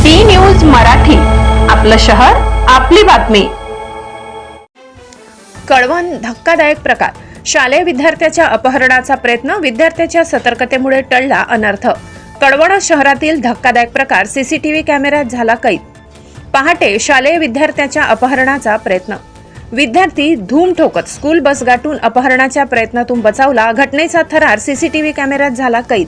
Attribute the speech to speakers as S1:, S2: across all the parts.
S1: C news Marathi. आपलं शहर आपली बातमी.
S2: कळवण धक्कादायक प्रकार. शालेय विद्यार्थ्याच्या अपहरणाचा प्रयत्न विद्यार्थ्याच्या सतर्कतेमुळे टळला अनर्थ. कळवण शहरातील धक्कादायक प्रकार सीसीटीव्ही कॅमेऱ्यात झाला कैद. पहाटे शालेय विद्यार्थ्याच्या अपहरणाचा प्रयत्न. विद्यार्थी धूम ठोकत स्कूल बस गाठून अपहरणाच्या प्रयत्नातून बचावला घटनेचा थरार सीसीटीव्ही कॅमेऱ्यात झाला कैद.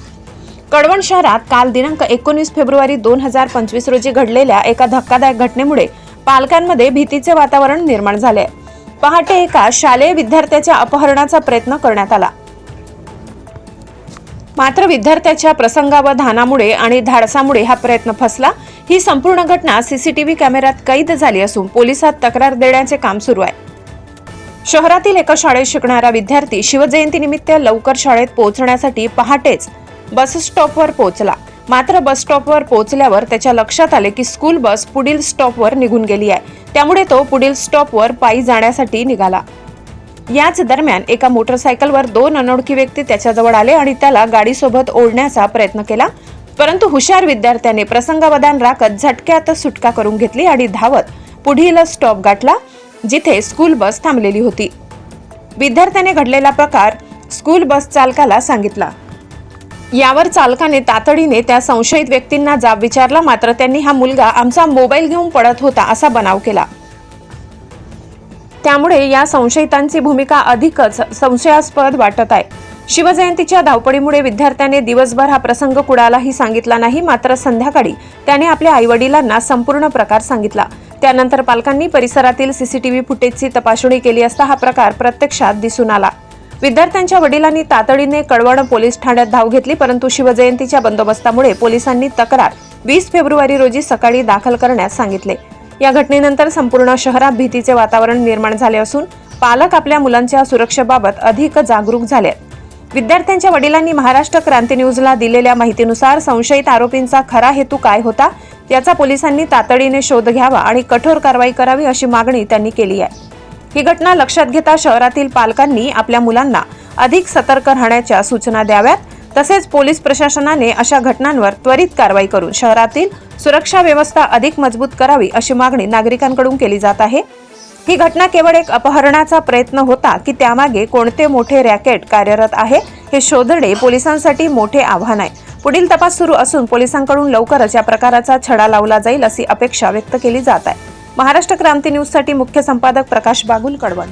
S2: कळवण शहरात काल दिनांक एकोणीस फेब्रुवारी दोन हजार पंचवीस रोजी घडलेल्या एका धक्कादायक घटनेमुळे पालकांमध्ये भीतीचे वातावरण निर्माण झाले. पहाटे एका शालेय विद्यार्थ्याच्या अपहरणाचा प्रयत्न करण्यात आला. मात्र विद्यार्थ्याच्या प्रसंगावधानामुळे आणि धाडसामुळे हा प्रयत्न फसला. ही संपूर्ण घटना सीसीटीव्ही कॅमेऱ्यात कैद झाली असून पोलिसात तक्रार देण्याचे काम सुरू आहे. शहरातील एका शाळेत शिकणारा विद्यार्थी शिवजयंतीनिमित्त लवकर शाळेत पोहोचण्यासाठी पहाटेच बस स्टॉपवर पोहोचला. मात्र बसस्टॉपवर पोहोचल्यावर त्याच्या लक्षात आले की स्कूल बस पुढील स्टॉपवर निघून गेली आहे. त्यामुळे तो पुढील स्टॉपवर पायी जाण्यासाठी निघाला. याच दरम्यान एका मोटरसायकलवर दोन अनोळखी व्यक्ती त्याच्याजवळ आले आणि त्याला गाडीसोबत ओढण्याचा प्रयत्न केला. परंतु हुशार विद्यार्थ्याने प्रसंगावधान राखत झटक्यात सुटका करून घेतली आणि धावत पुढील स्टॉप गाठला जिथे स्कूल बस थांबलेली होती. विद्यार्थ्याने घडलेला प्रकार स्कूल बस चालकाला सांगितला. यावर चालकाने तातडीने त्या संशयित व्यक्तींना जाब विचारला. मात्र त्यांनी हा मुलगा आमचा मोबाईल घेऊन पडत होता असा बनाव केला. त्यामुळे या संशयितांची भूमिका अधिकच संशयास्पद वाटत आहे. शिवजयंतीच्या धावपळीमुळे विद्यार्थ्याने दिवसभर हा प्रसंग कुणालाही सांगितला नाही. मात्र संध्याकाळी त्याने आपल्या आईवडिलांना संपूर्ण प्रकार सांगितला. त्यानंतर पालकांनी परिसरातील सीसीटीव्ही फुटेजची तपासणी केली असता हा प्रकार प्रत्यक्षात दिसून आला. विद्यार्थ्यांच्या वडिलांनी तातडीने कळवण पोलीस ठाण्यात धाव घेतली परंतु शिवजयंतीच्या बंदोबस्तामुळे पोलिसांनी तक्रार वीस फेब्रुवारी रोजी सकाळी दाखल करण्यास सांगितले या घटनेनंतर संपूर्ण शहरात भीतीचे वातावरण निर्माण झाले असून पालक आपल्या मुलांच्या सुरक्षेबाबत अधिक जागरूक झाले आहेत. विद्यार्थ्यांच्या वडिलांनी महाराष्ट्र क्रांती न्यूजला दिलेल्या माहितीनुसार संशयित आरोपींचा खरा हेतू काय होता याचा पोलिसांनी तातडीने शोध घ्यावा आणि कठोर कारवाई करावी अशी मागणी त्यांनी केली आहे ही घटना लक्षात घेता शहरातील पालकांनी आपल्या मुलांना अधिक सतर्क राहण्याच्या सूचना द्याव्यात. तसेच पोलीस प्रशासनाने अशा घटनांवर त्वरित कारवाई करून शहरातील सुरक्षा व्यवस्था अधिक मजबूत करावी अशी मागणी नागरिकांकडून केली जात आहे. ही घटना केवळ एक अपहरणाचा प्रयत्न होता की त्यामागे कोणते मोठे रॅकेट कार्यरत आहे हे शोधणे पोलिसांसाठी मोठे आव्हान आहे. पुढील तपास सुरू असून पोलिसांकडून लवकरच या प्रकाराचा छडा लावला जाईल अशी अपेक्षा व्यक्त केली जात आहे. महाराष्ट्र क्रांती न्यूजसाठी मुख्य संपादक प्रकाश बागुल कडवण